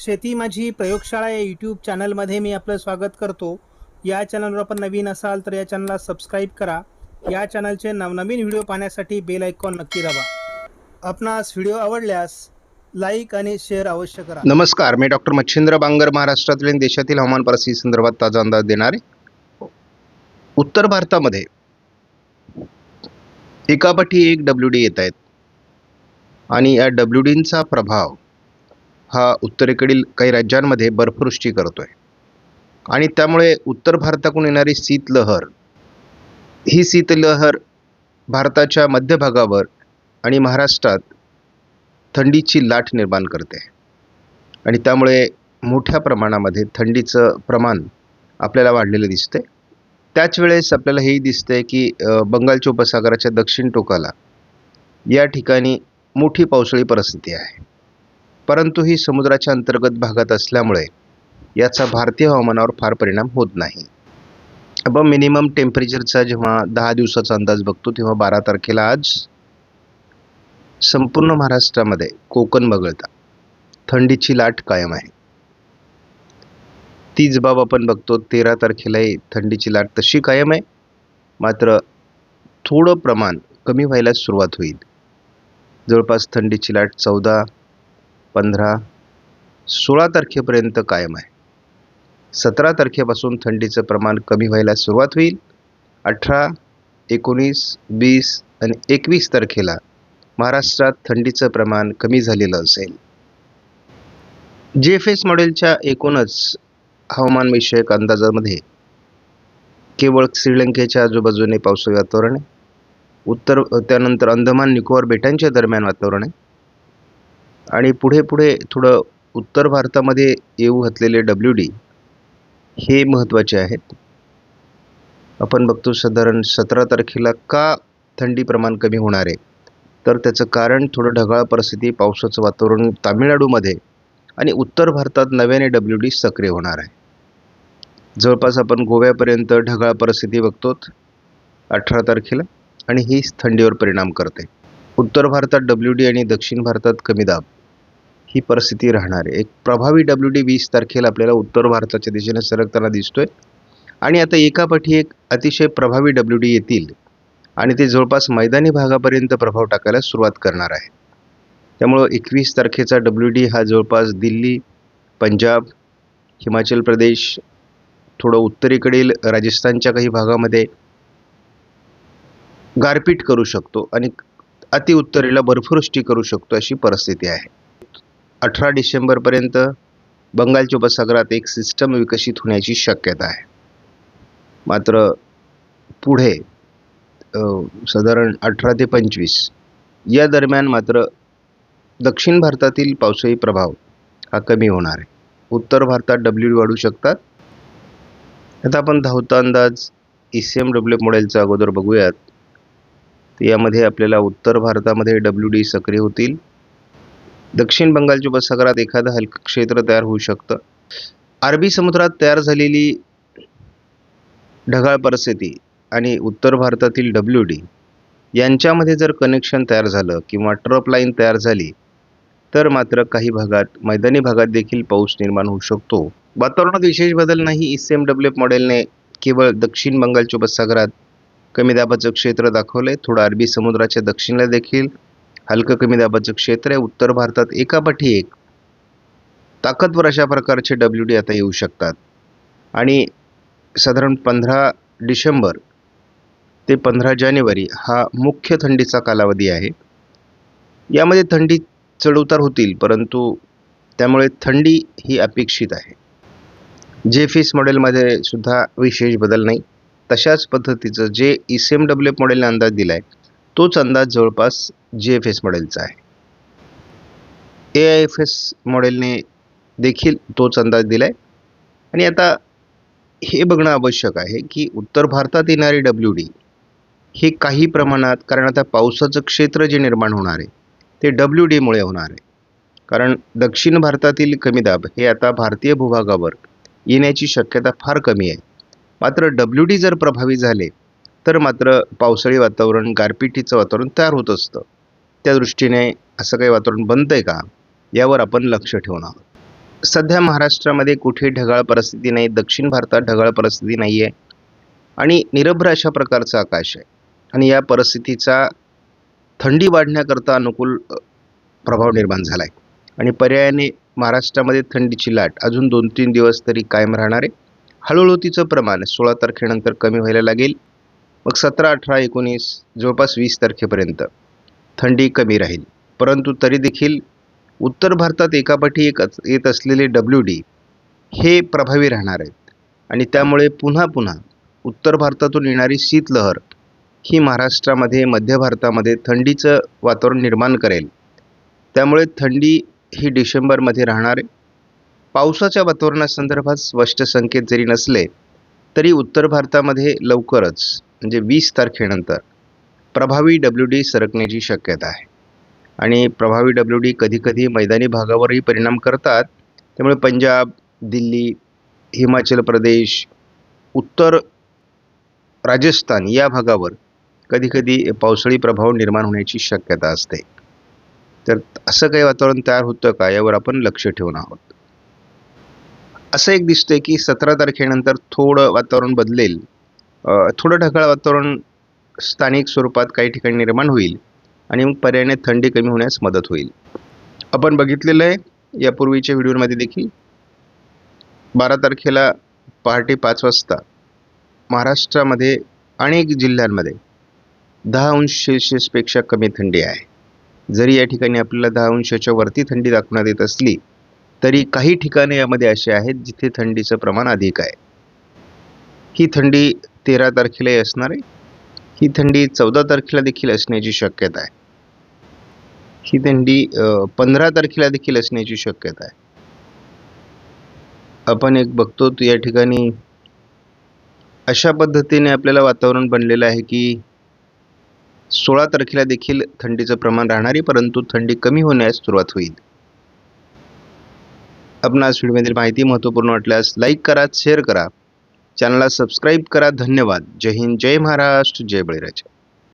शेती माझी प्रयोगशाळा या यूट्यूब चॅनलमध्ये मी आपलं स्वागत करतो. या चॅनलवर आपण नवीन असाल तर या चॅनलला सबस्क्राईब करा. या चॅनलचे नवनवीन व्हिडिओ पाहण्यासाठी बेल आयकॉन नक्की दाबा. आपणास व्हिडिओ आवडल्यास लाईक आणि शेअर अवश्य करा. नमस्कार मी डॉक्टर मच्छिंद्र बांगर महाराष्ट्रातील आणि देशातील हवामान परिस्थिती संदर्भात ताजा अंदाज देणार. आहे उत्तर भारतामध्ये एकापाठी एक डब्ल्यू डी येत आहेत. आणि या डब्ल्यू डींचा प्रभाव हा उत्तरेकडील काही राज्यांमध्ये बर्फवृष्टी करतो आहे आणि त्यामुळे उत्तर भारताकडून येणारी शीतलहर ही शीतलहर भारताच्या मध्य भागावर आणि महाराष्ट्रात थंडीची लाट निर्माण करते. आणि त्यामुळे मोठ्या प्रमाणामध्ये थंडीचं प्रमाण आपल्याला वाढलेलं दिसते. त्याच वेळेस आपल्याला हेही दिसतंय की बंगालच्या उपसागराच्या दक्षिण टोकाला या ठिकाणी मोठी पावसाळी परिस्थिती आहे. परंतु ही समुद्राच्या अंतर्गत भागात असल्यामुळे याचा भारतीय हवामानावर फार परिणाम होत नाही. आपण मिनिमम टेम्परेचरचा जेव्हा दहा दिवसाचा अंदाज बघतो तेव्हा बारा तारखेला आज संपूर्ण महाराष्ट्रामध्ये कोकण वगळता थंडीची लाट कायम आहे. तीच बाब आपण बघतो तेरा तारखेलाही थंडीची लाट तशी कायम आहे मात्र थोडं प्रमाण कमी व्हायला सुरुवात होईल. जवळपास थंडीची लाट चौदा पंधरा सोळा तारखेपर्यंत कायम आहे. सतरा तारखेपासून थंडीचं प्रमाण कमी व्हायला सुरुवात होईल. अठरा एकोणीस वीस आणि एकवीस तारखेला महाराष्ट्रात थंडीचं प्रमाण कमी झालेलं असेल. जे एफ एस मॉडेलच्या एकूणच हवामानविषयक अंदाजामध्ये केवळ श्रीलंकेच्या आजूबाजूने पावसाळी वातावरण आहे. उत्तर त्यानंतर अंदमान निकोबार बेटांच्या दरम्यान वातावरण आहे. आणि पुढे पुढे थोडं उत्तर भारतामध्ये येऊ घातलेले डब्ल्यू डी हे महत्त्वाचे आहेत. आपण बघतो साधारण सतरा तारखेला का थंडी प्रमाण कमी होणार आहे? तर त्याचं कारण थोडं ढगाळ परिस्थिती पावसाचं वातावरण तामिळनाडूमध्ये आणि उत्तर भारतात नव्याने डब्ल्यू डी सक्रिय होणार आहे. जवळपास आपण गोव्यापर्यंत ढगाळ परिस्थिती बघतो अठरा तारखेला आणि हीच थंडीवर परिणाम करते. उत्तर भारतात डब्ल्यू डी आणि दक्षिण भारतात कमी दाब. ही परिस्थिती राहणार आहे. एक प्रभावी डब्ल्यू डी वीस तारखेला आपल्याला उत्तर भारताच्या दिशेने सरकताना दिसतोय. आणि आता एकापाठी एक अतिशय प्रभावी डब्ल्यू डी येतील. आणि ते जवळपास मैदानी भागापर्यंत प्रभाव टाकायला सुरुवात करणार आहे. त्यामुळं एकवीस तारखेचा डब्ल्यू डी हा जवळपास दिल्ली पंजाब हिमाचल प्रदेश थोडं उत्तरेकडील राजस्थानच्या काही भागामध्ये गारपीट करू शकतो. आणि अति उत्तरेला बर्फवृष्टी करू शकतो अशी परिस्थिती आहे. अठरा डिसेंबरपर्यंत बंगालच्या उपसागरात एक सिस्टम विकसित होण्याची शक्यता आहे. मात्र पुढे साधारण अठरा ते पंचवीस या दरम्यान मात्र दक्षिण भारतातील पावसाळी प्रभाव हा कमी होणार आहे. उत्तर भारतात डब्ल्यू वाढू शकतात. आता आपण धावता अंदाज ई सी एम डब्ल्यू मॉडेलचा अगोदर बघूयात. तर यामध्ये आपल्याला उत्तर भारतामध्ये डब्ल्यू डी सक्रिय होतील. दक्षिण बंगालच्या उपसागरात एखादं हलकं क्षेत्र तयार होऊ शकतं. अरबी समुद्रात तयार झालेली ढगाळ परिस्थिती आणि उत्तर भारतातील डब्ल्यू डी यांच्यामध्ये जर कनेक्शन तयार झालं किंवा ट्रप लाईन तयार झाली तर मात्र काही भागात मैदानी भागात देखील पाऊस निर्माण होऊ शकतो. वातावरणात विशेष बदल नाही. ई सी एम डब्ल्यू मॉडेलने केवळ दक्षिण बंगालच्या उपसागरात कमी दाबाचं क्षेत्र दाखवलं आहे थोडं अरबी समुद्राच्या दक्षिणेला देखील हलकं कमी दाबाचं क्षेत्र आहे. उत्तर भारतात एकापाठी एक. ताकदवर अशा प्रकारचे डब्ल्यू डी आता येऊ शकतात. आणि साधारण पंधरा डिसेंबर ते पंधरा जानेवारी हा मुख्य थंडीचा कालावधी आहे. यामध्ये थंडी चढउतार होतील परंतु त्यामुळे थंडी ही अपेक्षित आहे. जेफिस मॉडेलमध्ये सुद्धा विशेष बदल नाही. तशाच पद्धतीचं जे ई सी एम डब्ल्यू मॉडेलने अंदाज दिला आहे तोच अंदाज जवळपास जे एफ एस मॉडेलचा आहे. ए आय एफ एस मॉडेलने देखील तोच अंदाज दिला आहे आणि आता हे बघणं आवश्यक आहे की उत्तर भारतात येणारी डब्ल्यू डी हे काही प्रमाणात कारण आता पावसाचं क्षेत्र जे निर्माण होणार आहे ते डब्ल्यू डीमुळे होणार आहे. कारण दक्षिण भारतातील कमी दाब हे आता भारतीय भूभागावर येण्याची शक्यता फार कमी आहे. मात्र डब्ल्यू डी जर प्रभावी झाले तर मात्र पावसाळी वातावरण गारपिटीचं वातावरण तयार होत असतं. त्या दृष्टीने असं काही वातावरण बनतं आहे का? यावर आपण लक्ष ठेवून आहोत. सध्या महाराष्ट्रामध्ये कुठे ढगाळ परिस्थिती नाही दक्षिण भारतात ढगाळ परिस्थिती नाही आहे आणि निरभ्र अशा प्रकारचं आकाश आहे. आणि या परिस्थितीचा थंडी वाढण्याकरता अनुकूल प्रभाव निर्माण झाला आहे आणि पर्यायाने महाराष्ट्रामध्ये थंडीची लाट अजून दोन तीन दिवस तरी कायम राहणार आहे. हळूहळू तिचं प्रमाण सोळा तारखेनंतर कमी व्हायला लागेल. मग सतरा अठरा एकोणीस जवळपास वीस तारखेपर्यंत थंडी कमी राहील. परंतु तरी देखील उत्तर भारतात एकापाठी एक येत असलेले डब्ल्यू डी हे प्रभावी राहणार आहेत. आणि त्यामुळे पुन्हा पुन्हा उत्तर भारतातून येणारी शीतलहर ही महाराष्ट्रामध्ये मध्य भारतामध्ये थंडीचं वातावरण निर्माण करेल. त्यामुळे थंडी ही डिसेंबरमध्ये राहणार आहे. पावसाच्या वातावरणासंदर्भात स्पष्ट संकेत जरी नसले तरी उत्तर भारतामध्ये लवकरच म्हणजे वीस तारखेनंतर प्रभावी डब्ल्यू डी सरकण्याची शक्यता आहे. आणि प्रभावी डब्ल्यू डी कधीकधी मैदानी भागावरही परिणाम करतात. त्यामुळे पंजाब दिल्ली हिमाचल प्रदेश उत्तर राजस्थान या भागावर कधीकधी पावसाळी प्रभाव निर्माण होण्याची शक्यता असते. तर असं काही वातावरण तयार होतं का? यावर आपण लक्ष ठेवून आहोत. असं एक दिसतंय की सतरा तारखेनंतर थोडं वातावरण बदलेल. थोडं ढगाळ वातावरण स्थानिक स्वरूपात काही ठिकाणी निर्माण होईल आणि मग पर्यायाने थंडी कमी होण्यास मदत होईल. आपण बघितलेलं आहे यापूर्वीच्या व्हिडिओमध्ये देखील. बारा तारखेला पहाटे पाच वाजता महाराष्ट्रामध्ये अनेक जिल्ह्यांमध्ये दहा अंश सेल्सिअसपेक्षा कमी थंडी आहे. जरी या ठिकाणी आपल्याला दहा अंशाच्या वरती थंडी दाखवण्यात येत असली तरी काही ठिकाणे यामध्ये असे आहेत जिथे थंडीचं प्रमाण अधिक आहे. ही थंडी तेरा तारखेलाही असणार आहे. ही थंडी चौदा तारखेला देखील असण्याची शक्यता आहे. ही थंडी पंधरा तारखेला देखील असण्याची शक्यता आहे. आपण एक बघतो या ठिकाणी अशा पद्धतीने आपल्याला वातावरण बनलेलं आहे की सोळा तारखेला देखील थंडीचं प्रमाण राहणार आहे परंतु थंडी कमी होण्यास सुरुवात होईल. आपणास व्हिडिओमधील माहिती महत्त्वपूर्ण वाटल्यास लाईक करा शेअर करा. चॅनलला सबस्क्राईब करा. धन्यवाद. जय हिंद. जय महाराष्ट्र. जय बळीराजा.